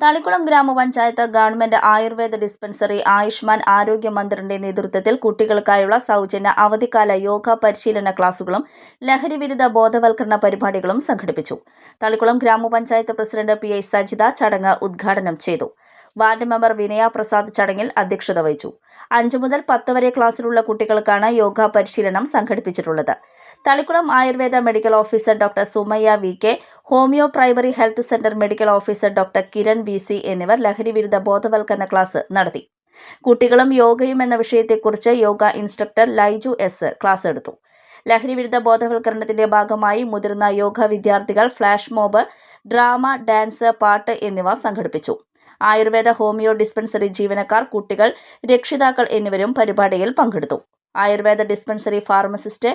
തളിക്കുളം ഗ്രാമപഞ്ചായത്ത് government Ayurveda dispensary Ayushman ആരോഗ്യ മന്ത്രിന്റെ നേതൃത്വത്തിൽ കുട്ടികൾക്കായുള്ള സൗജന്യ അവധിക്കാല യോഗ പരിശീലന ക്ലാസുകളും ലഹരിവിരുദ്ധ ബോധവൽക്കരണ പരിപാടികളും സംഘടിപ്പിച്ചു. തളിക്കുളം ഗ്രാമപഞ്ചായത്ത് പ്രസിഡന്റ് പി ഐ സജിത ചടങ്ങ് ഉദ്ഘാടനം ചെയ്തു. വാർഡ് മെമ്പർ വിനയ പ്രസാദ് ചടങ്ങിൽ അധ്യക്ഷത വഹിച്ചു. അഞ്ചു മുതൽ പത്ത് വരെ ക്ലാസ്സിലുള്ള കുട്ടികൾക്കാണ് യോഗ പരിശീലനം സംഘടിപ്പിച്ചിട്ടുള്ളത്. Thalikkulam Ayurveda medical officer doctor Sumayya V K homeo primary health centre medical officer doctor Kiran B C എന്നിവർ ലഹരിവിരുദ്ധ ബോധവൽക്കരണ ക്ലാസ് നടത്തി. കുട്ടികളും യോഗയും എന്ന വിഷയത്തെക്കുറിച്ച് yoga instructor Laiju S class എടുത്തു. ലഹരിവിരുദ്ധ ബോധവൽക്കരണത്തിന്റെ ഭാഗമായി മുതിർന്ന യോഗ വിദ്യാർത്ഥികൾ ഫ്ലാഷ് മോബ് ഡ്രാമ ഡാൻസ് പാട്ട് എന്നിവ സംഘടിപ്പിച്ചു. ആയുർവേദ ഹോമിയോ ഡിസ്പെൻസറി ജീവനക്കാർ കുട്ടികൾ രക്ഷിതാക്കൾ എന്നിവരും പരിപാടിയിൽ പങ്കെടുത്തു. Ayurveda dispensary pharmacist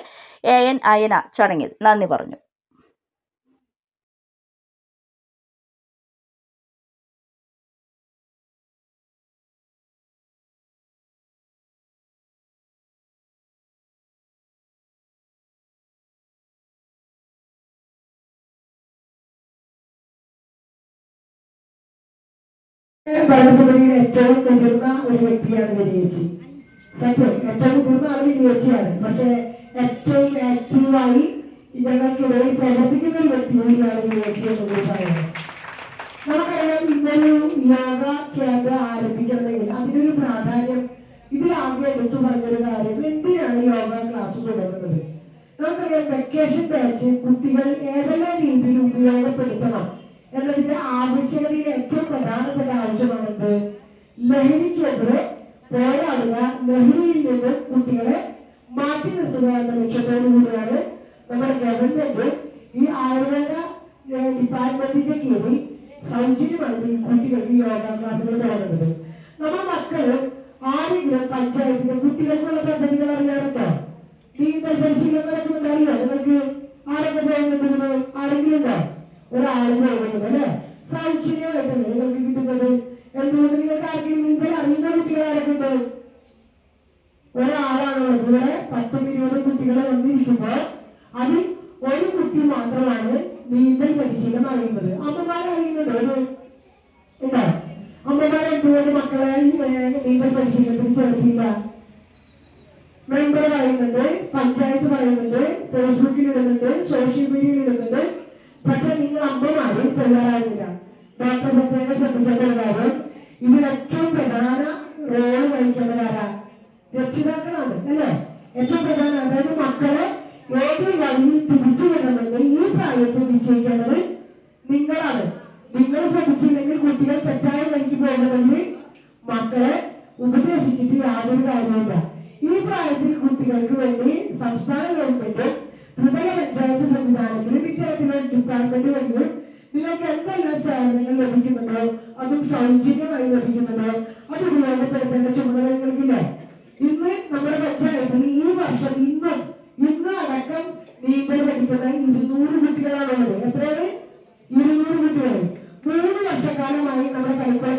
A N Ayana ചടങ്ങിൽ നന്ദി പറഞ്ഞു. ഭരണസമിതിയിൽ ഏറ്റവും മുതിർന്ന ഒരു വ്യക്തിയാണ് വിജയിച്ചി സത്യം ഏറ്റവും മുതിർന്ന ആൾ വിജയിച്ചാണ് പക്ഷെ ഏറ്റവും ആക്റ്റീവായി ഞങ്ങൾക്കിടയിൽ പ്രവർത്തിക്കുന്ന ഒരു വ്യക്തി കൂടിയാണ് വിജയിച്ചി എന്ന് പറയുന്നത് നമുക്കറിയാം ഇന്നൊരു യോഗ ക്യാമ്പ് ആരംഭിക്കണമെങ്കിൽ അതിനൊരു പ്രാധാന്യം ഇതിലാകെ എടുത്തു പറഞ്ഞൊരു കാര്യം എന്തിനാണ് യോഗ ക്ലാസ് തുടങ്ങുന്നത്? നമുക്കറിയാം വെക്കേഷൻ ബാച്ച് കുട്ടികൾ ഏതെല്ലാം രീതിയിൽ ഉപയോഗപ്പെടുത്തണം? എന്നതിന്റെ ആവശ്യകതയിൽ ഏറ്റവും പ്രധാനപ്പെട്ട ആവശ്യമാണെന്ത്? ലഹരിക്കെതിരെ പോരാടുക ലഹരിയിൽ നിന്ന് കുട്ടികളെ മാറ്റി നിർത്തുക എന്ന ലക്ഷ്യത്തോടു കൂടിയാണ് നമ്മുടെ ഗവൺമെന്റ് ഈ ആയുർവേദ ഡിപ്പാർട്ട്മെന്റിന്റെ കീഴിൽ സൗജന്യമായിട്ട് ഈ കുട്ടികൾക്ക് യോഗ ക്ലാസ്സുകൾ തുടങ്ങുന്നത്. നമ്മുടെ മക്കൾ ആരെങ്കിലും പഞ്ചായത്തിന്റെ കുട്ടികൾക്കുള്ള പദ്ധതികൾ അറിയാറുണ്ടോ? നീന്തൽ പരിശീലനം നടക്കുന്നുണ്ട്? അറിയോ? നിങ്ങൾക്ക് ആരൊക്കെ പോകുന്നുണ്ടെന്ന് ആരെങ്കിലും ഉണ്ടോ? ഒരാളും പോകുന്നത് അല്ലെ? സൗജന്യമായിട്ടല്ലേ നിങ്ങൾക്ക് കിട്ടുന്നത് എന്തുകൊണ്ട് നിങ്ങൾക്ക് ആർക്കെങ്കിലും നിങ്ങൾ അറിയുന്ന ഉണ്ട് ഒരാളാണുള്ളത്. ഇവിടെ പത്തും ഇരുപതും കുട്ടികളെ വന്നിരിക്കുമ്പോൾ അതിൽ ഒരു കുട്ടി മാത്രമാണ് നീന്തൽ പരിശീലനം അറിയുന്നത്. അമ്മമാരെ അറിയുന്നുണ്ടോ ഒരു ഉണ്ടോ? അമ്മമാരെ എന്തുകൊണ്ട് മക്കളെ നീന്തൽ പരിശീലനത്തിന് ചേർത്തില്ല? മെമ്പർ പറയുന്നുണ്ട് പഞ്ചായത്ത് പറയുന്നുണ്ട് ഫേസ്ബുക്കിൽ ഇടുന്നുണ്ട് സോഷ്യൽ മീഡിയയിൽ ഇടുന്നുണ്ട്. പക്ഷെ നിങ്ങൾ അമ്മമാര് തയ്യാറാകുന്നില്ല ഡോക്ടർ പ്രത്യേകം ശ്രദ്ധിക്കേണ്ട ഒരു കാര്യം ഇതിൽ ഏറ്റവും പ്രധാന റോൾ വഹിക്കേണ്ടതാരാ? രക്ഷിതാക്കളാണ് അല്ലേ? ഏറ്റവും പ്രധാന അതായത് മക്കളെ ഏത് വഴി തിരിച്ചു വിടണമെന്ന് ഈ പ്രായത്തിൽ നിശ്ചയിക്കേണ്ടത് നിങ്ങളാണ്. നിങ്ങൾ ശ്രമിച്ചില്ലെങ്കിൽ കുട്ടികൾ തെറ്റായ വഴിക്ക് പോകണമെങ്കിൽ മക്കളെ ഉപദേശിച്ചിട്ട് യാതൊരു കാര്യമില്ല ഈ പ്രായത്തിൽ കുട്ടികൾക്ക് വേണ്ടി സംസ്ഥാന ഗവൺമെന്റും ഡിപ്പാർട്ട്മെന്റ് വഴിയും നിങ്ങൾക്ക് എന്തെല്ലാം സേവനങ്ങൾ ലഭിക്കുന്നുണ്ടോ? അതും സൗജന്യമായി ലഭിക്കുന്നുണ്ടോ? അത് ഉപയോഗപ്പെടുത്തേണ്ട ചുമതല നിങ്ങൾക്കില്ലേ ഇന്ന് നമ്മുടെ പഞ്ചായത്തിൽ ഈ വർഷം ഇന്നും ഇന്ന് അടക്കം നീന്തൽ പഠിക്കുന്ന ഇരുന്നൂറ് കുട്ടികളാണുള്ളത്. എത്രയാണ്? ഇരുന്നൂറ് കുട്ടികൾ മൂന്ന് വർഷക്കാലമായി നമ്മുടെ കളിക്കുളം